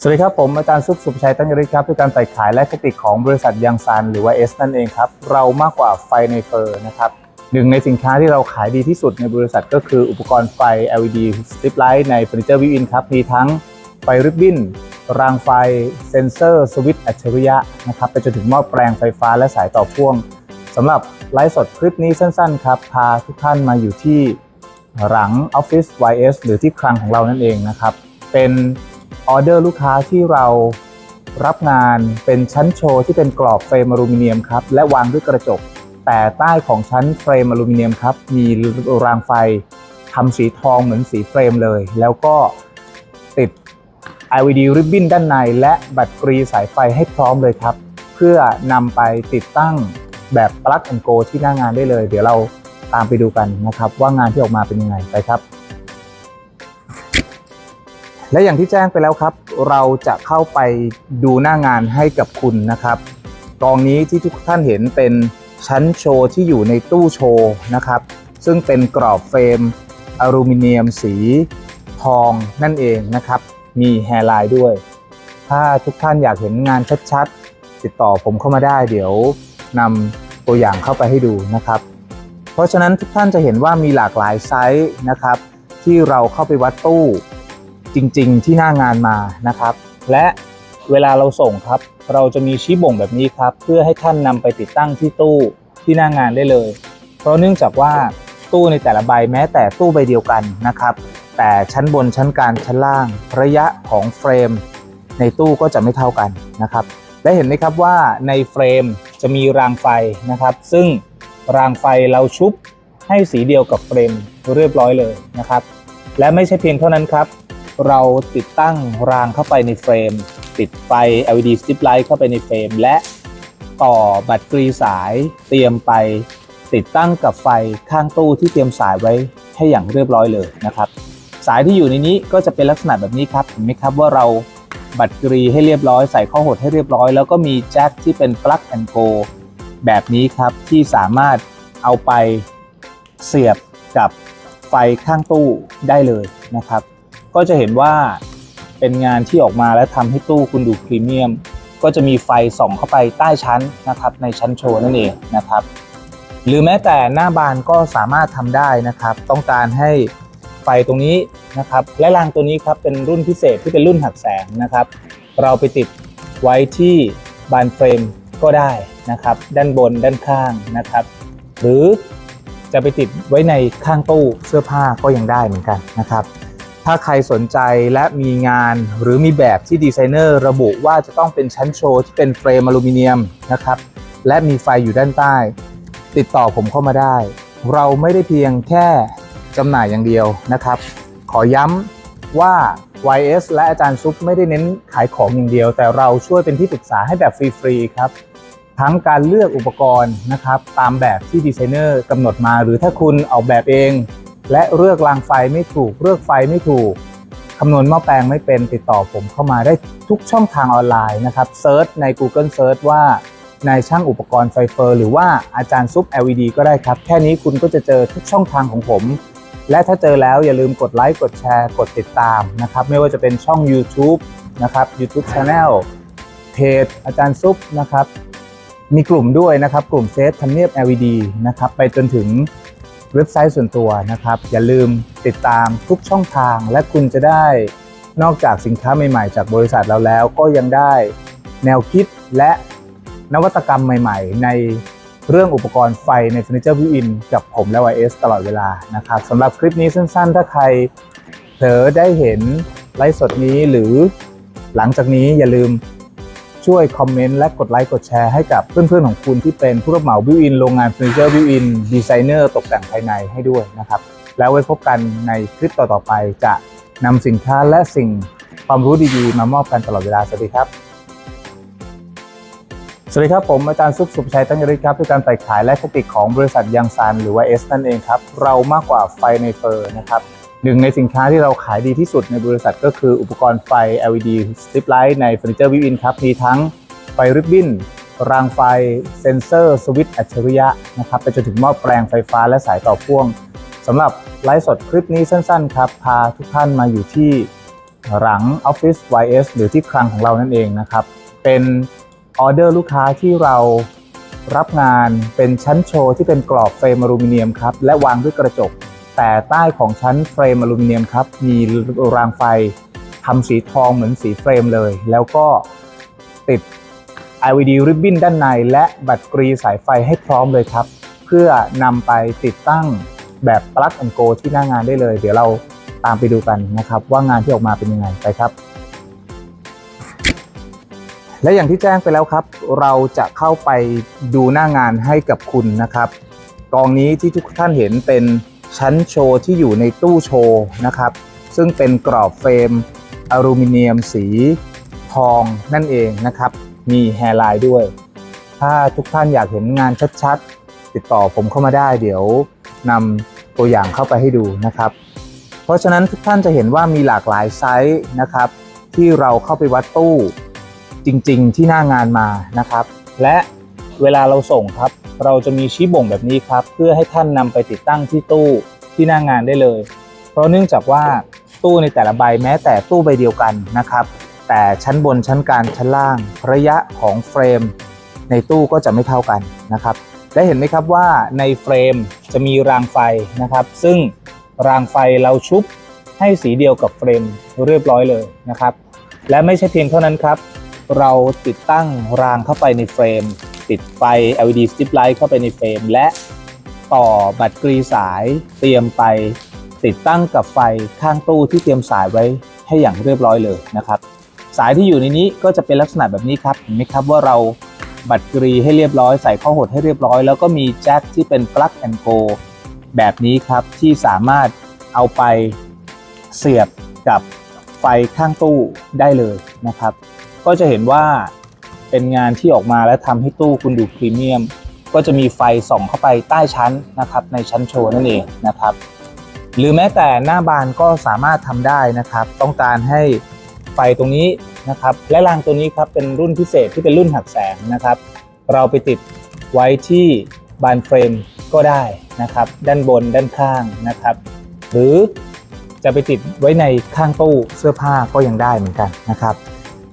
สวัสดีครับผมอาจารย์ซุปสุภชัยตั้งยริครับผู้การฝ่ายขายและคนิของบริษัทยังซันหรือว่าเอสนั่นเองครับ เรามากกว่าไฟในเฟอร์นะครับหนึ่งในสินค้าที่เราขายดีที่สุดในบริษัทก็คืออุปกรณ์ไฟ LED strip light ในเฟอร์นิเจอร์วิวอินครับ มีทั้งไฟริบบิ้น รางไฟ เซนเซอร์ สวิตช์อัจฉริยะนะครับไปจนถึงหม้อแปลงไฟฟ้าและสายต่อพ่วงสำหรับไลฟ์สดคลิปนี้สั้นๆครับ พาทุกท่านมาอยู่ที่หลัง Office YS หรือที่คลังของเรานั่นเองนะครับ เป็น ออเดอร์ลูกค้าที่เรารับงานเป็นชั้นโชว์ที่เป็นกรอบเฟรมอลูมิเนียมครับ และวางด้วยกระจก แต่ใต้ของชั้นเฟรมอลูมิเนียมครับ มีรางไฟทำสีทองเหมือนสีเฟรมเลย แล้วก็ติด LED ribbon ด้านใน และแบตเตอรี่สายไฟให้พร้อมเลยครับ เพื่อนำไปติดตั้งแบบ plug and go ที่หน้างานได้เลย เดี๋ยวเราตามไปดูกันนะครับ ว่างานที่ออกมาเป็นยังไงไปครับ และอย่างที่แจ้งไปแล้วครับ เราจะเข้าไปดูหน้างานให้กับคุณนะครับกองนี้ที่ทุกท่านเห็นเป็นชั้นโชว์ที่อยู่ในตู้โชว์นะครับ ซึ่งเป็นกรอบเฟรมอลูมิเนียมสีทองนั่นเองนะครับ มีแฮร์ไลน์ด้วย ถ้าทุกท่านอยากเห็นงานชัดๆ ติดต่อผมเข้ามาได้เดี๋ยวนำตัวอย่างเข้าไปให้ดูนะครับ เพราะฉะนั้นทุกท่านจะเห็นว่ามีหลากหลายไซส์นะครับ ที่เราเข้าไปวัดตู้ จริง ๆ ที่หน้างานมานะครับ และเวลาเราส่งครับ เราจะมีชี้บ่งแบบนี้ครับ เพื่อให้ท่านนำไปติดตั้งที่ตู้ที่หน้างานได้เลย เพราะเนื่องจากว่าตู้ในแต่ละใบแม้แต่ตู้ใบเดียวกันนะครับ แต่ชั้นบนชั้นกลางชั้นล่าง ระยะของเฟรม ในตู้ก็จะไม่เท่ากันนะครับ และเห็นไหมครับว่าในเฟรมจะมีรางไฟนะครับ ซึ่งรางไฟเราชุบให้สีเดียวกับเฟรมเรียบร้อยเลยนะครับ และไม่ใช่เพียงเท่านั้นครับ เราติดตั้งรางเข้าไปในเฟรม ติดไฟ LED strip light เข้าไปในเฟรม และต่อแบตเตอรี่สายเตรียมไปติดตั้งกับไฟข้างตู้ที่เตรียมสายไว้ให้อย่างเรียบร้อยเลยนะครับ สายที่อยู่ในนี้ก็จะเป็นลักษณะแบบนี้ครับเห็นไหมครับว่าเราบัตรกรีให้เรียบร้อยใส่ข้อหดให้เรียบร้อย แล้วก็มีแจ็คที่เป็น plug and go แบบนี้ครับที่สามารถเอาไปเสียบกับไฟข้างตู้ได้เลยนะครับ ก็จะเห็นว่าเป็นงานที่ออกมาและทำให้ตู้คุณดูพรีเมียม ก็จะมีไฟส่องเข้าไปใต้ชั้นนะครับในชั้นโชว์นั่นเองนะครับ หรือแม้แต่หน้าบานก็สามารถทำได้นะครับ ต้องการให้ไฟตรงนี้นะครับและรางตัวนี้ครับเป็นรุ่นพิเศษที่เป็นรุ่นหักแสงนะครับ เราไปติดไว้ที่บานเฟรมก็ได้นะครับ ด้านบนด้านข้างนะครับ หรือจะไปติดไว้ในข้างตู้เสื้อผ้าก็ยังได้เหมือนกันนะครับ ถ้าใครสนใจและมีงานหรือมีแบบที่ดีไซเนอร์ระบุว่าจะต้องเป็นชั้นโชว์ที่เป็นเฟรมอลูมิเนียมนะครับ และมีไฟอยู่ด้านใต้ ติดต่อผมเข้ามาได้ เราไม่ได้เพียงแค่จำหน่ายอย่างเดียวนะครับ ขอย้ำว่า YS และอาจารย์ซุปไม่ได้เน้นขายของอย่างเดียว แต่เราช่วยเป็นที่ปรึกษาให้แบบฟรีๆครับ ทั้งการเลือกอุปกรณ์นะครับ ตามแบบที่ดีไซเนอร์กำหนดมา หรือถ้าคุณออกแบบเอง และเลือกรางไฟไม่ถูก เลือกไฟไม่ถูกคำนวณหม้อแปลงไม่เป็นติดต่อผมเข้ามาได้ทุกช่องทางออนไลน์นะครับเซิร์ชใน Google Search ว่านายช่างอุปกรณ์ไฟเฟอร์หรือว่าอาจารย์ซุป LED ก็ได้ครับ แค่นี้คุณก็จะเจอทุกช่องทางของผม และถ้าเจอแล้วอย่าลืมกดไลค์กดแชร์กดติดตามนะครับไม่ว่าจะเป็นช่อง YouTube นะครับ YouTube Channel เพจอาจารย์ซุปนะครับมีกลุ่มด้วยนะครับกลุ่มเฟซทำเนียบ LED นะครับไปจนถึง เว็บไซต์ส่วนตัวนะครับ อย่าลืมติดตามทุกช่องทาง และคุณจะได้นอกจากสินค้าใหม่ๆ จากบริษัทเราแล้ว ก็ยังได้แนวคิดและนวัตกรรมใหม่ ๆ ในเรื่องอุปกรณ์ไฟในเฟอร์นิเจอร์วิวอินกับผมและ YS ตลอดเวลานะครับสำหรับคลิปนี้สั้นๆ ถ้าใครเผลอได้เห็นไลฟ์สดนี้หรือหลังจากนี้อย่าลืม ช่วยคอมเมนต์และกดไลค์กดแชร์ให้กับเพื่อนๆของคุณที่เป็นผู้รับเหมาบิวอินโรงงานเฟอร์นิเจอร์บิวอินดีไซเนอร์ตกแต่งภายในให้ด้วยนะครับ แล้วไว้พบกันในคลิปต่อๆไปจะนำสินค้าและสิ่งความรู้ดีๆ มามอบกันตลอดเวลา สวัสดีครับ สวัสดีครับผมอาจารย์ซุปสุภชัยตั้งยริครับผู้การฝ่ายขายและเทคนิคของบริษัทยังซันหรือว่าเอสนั่นเองครับ เรามากกว่าไฟในเฟอร์นะครับ หนึ่งในสินค้าที่เราขายดีที่สุดในบริษัทก็คืออุปกรณ์ไฟ LED strip light ในเฟอร์นิเจอร์วิวอินครับ มีทั้งไฟริบบิ้น รางไฟ เซนเซอร์ สวิตช์อัจฉริยะนะครับไปจนถึงหม้อแปลงไฟฟ้าและสายต่อพ่วงสำหรับไลฟ์สดคลิปนี้สั้นๆครับ พาทุกท่านมาอยู่ที่หลัง Office YS หรือที่คลังของเรานั่นเองนะครับ เป็นออเดอร์ลูกค้าที่เรารับงานเป็นชั้นโชว์ที่เป็นกรอบเฟรมอลูมิเนียมครับ และวางด้วยกระจก แต่ใต้ของชั้นเฟรมอลูมิเนียมครับ มีรางไฟทำสีทองเหมือนสีเฟรมเลย แล้วก็ติด LED ribbon ด้านใน และบัตรกรีสายไฟให้พร้อมเลยครับ เพื่อนำไปติดตั้งแบบ plug and go ที่หน้างานได้เลย เดี๋ยวเราตามไปดูกันนะครับ ว่างานที่ออกมาเป็นยังไงไปครับ และอย่างที่แจ้งไปแล้วครับ เราจะเข้าไปดูหน้างานให้กับคุณนะครับ กองนี้ที่ทุกท่านเห็นเป็น ชั้นโชว์ที่อยู่ในตู้โชว์นะครับ ซึ่งเป็นกรอบเฟรมอลูมิเนียมสีทองนั่นเองนะครับ มีแฮร์ไลน์ด้วย ถ้าทุกท่านอยากเห็นงานชัดๆ ติดต่อผมเข้ามาได้ เดี๋ยวนำตัวอย่างเข้าไปให้ดูนะครับ เพราะฉะนั้นทุกท่านจะเห็นว่ามีหลากหลายไซส์นะครับ ที่เราเข้าไปวัดตู้จริงๆที่หน้างานมานะครับ และ เวลาเราส่งครับ เราจะมีชี้บ่งแบบนี้ครับ เพื่อให้ท่านนำไปติดตั้งที่ตู้ที่หน้างานได้เลย เพราะเนื่องจากว่าตู้ในแต่ละใบแม้แต่ตู้ใบเดียวกันนะครับ แต่ชั้นบนชั้นกลางชั้นล่าง ระยะของเฟรม ในตู้ก็จะไม่เท่ากันนะครับได้เห็นไหมครับว่าในเฟรมจะมีรางไฟนะครับ ซึ่งรางไฟเราชุบให้สีเดียวกับเฟรมเรียบร้อยเลยนะครับ และไม่ใช่เพียงเท่านั้นครับ เราติดตั้งรางเข้าไปในเฟรม ติดไฟ LED strip light เข้าไปในเฟรม และต่อบัตรกรีสายเตรียมไปติดตั้งกับไฟข้างตู้ที่เตรียมสายไว้ให้อย่างเรียบร้อยเลยนะครับ สายที่อยู่ในนี้ก็จะเป็นลักษณะแบบนี้ครับเห็นไหมครับว่าเราบัตรกรีให้เรียบร้อยใส่ข้อหดให้เรียบร้อย แล้วก็มีแจ็คที่เป็น plug and go แบบนี้ครับที่สามารถเอาไปเสียบกับไฟข้างตู้ได้เลยนะครับ ก็จะเห็นว่า เป็นงานที่ออกมาและทำให้ตู้คุณดูพรีเมียม ก็จะมีไฟส่องเข้าไปใต้ชั้นนะครับในชั้นโชว์นั่นเองนะครับ หรือแม้แต่หน้าบานก็สามารถทำได้นะครับ ต้องการให้ไฟตรงนี้นะครับและรางตัวนี้ครับเป็นรุ่นพิเศษที่เป็นรุ่นหักแสงนะครับ เราไปติดไว้ที่บานเฟรมก็ได้นะครับ ด้านบนด้านข้างนะครับ หรือจะไปติดไว้ในข้างตู้เสื้อผ้าก็ยังได้เหมือนกันนะครับ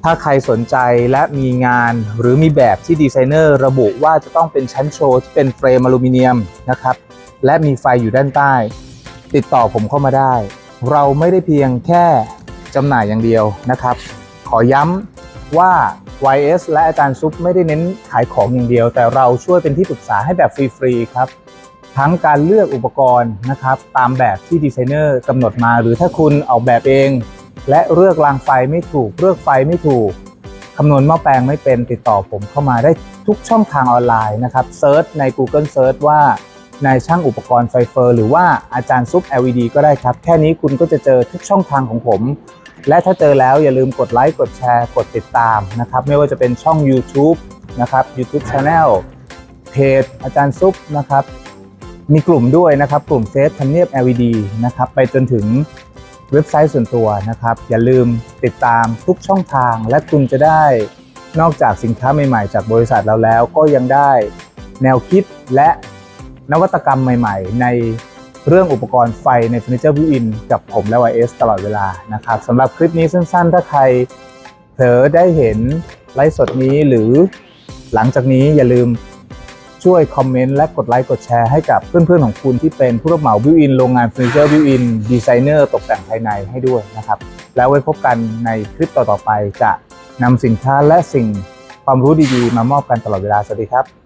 ถ้าใครสนใจและมีงานหรือมีแบบที่ดีไซเนอร์ระบุว่าจะต้องเป็นชั้นโชว์ที่เป็นเฟรมอลูมิเนียมนะครับ และมีไฟอยู่ด้านใต้ ติดต่อผมเข้ามาได้ เราไม่ได้เพียงแค่จำหน่ายอย่างเดียวนะครับ ขอย้ำว่า YS และอาจารย์ซุปไม่ได้เน้นขายของอย่างเดียว แต่เราช่วยเป็นที่ปรึกษาให้แบบฟรีๆครับ ทั้งการเลือกอุปกรณ์นะครับ ตามแบบที่ดีไซเนอร์กำหนดมา หรือถ้าคุณออกแบบเอง และเลือกรางไฟไม่ถูกเลือกไฟไม่ถูกคำนวณหม้อแปลงไม่เป็นติดต่อผมเข้ามาได้ทุกช่องทางออนไลน์นะครับเซิร์ชใน Google Search ว่านายช่างอุปกรณ์ไฟเฟอร์ หรือว่าอาจารย์ซุป LED ก็ได้ครับ แค่นี้คุณก็จะเจอทุกช่องทางของผม และถ้าเจอแล้วอย่าลืมกดไลค์กดแชร์กดติดตามนะครับ ไม่ว่าจะเป็นช่อง YouTube นะครับ YouTube Channel เพจอาจารย์ซุปนะครับ มีกลุ่มด้วยนะครับ กลุ่มเฟซทำเนียบ LED นะครับ ไปจนถึง เว็บไซต์ส่วนตัวนะครับ อย่าลืมติดตามทุกช่องทาง และคุณจะได้นอกจากสินค้าใหม่ๆ จากบริษัทเราแล้ว ก็ยังได้แนวคิดและนวัตกรรมใหม่ ๆ ในเรื่องอุปกรณ์ไฟในเฟอร์นิเจอร์วิวอินกับผมและ YS ตลอดเวลานะครับสำหรับคลิปนี้สั้นๆ ถ้าใครเผลอได้เห็นไลฟ์สดนี้หรือหลังจากนี้อย่าลืม ช่วยคอมเมนต์และกดไลค์กดแชร์ให้กับเพื่อนๆของคุณที่เป็นผู้รับเหมาบิวอินโรงงานเฟอร์นิเจอร์บิวอินดีไซเนอร์ตกแต่งภายในให้ด้วยนะครับ แล้วไว้พบกันในคลิปต่อๆไปจะนำสินค้าและสิ่งความรู้ดีๆมามอบกันตลอดเวลาสวัสดีครับ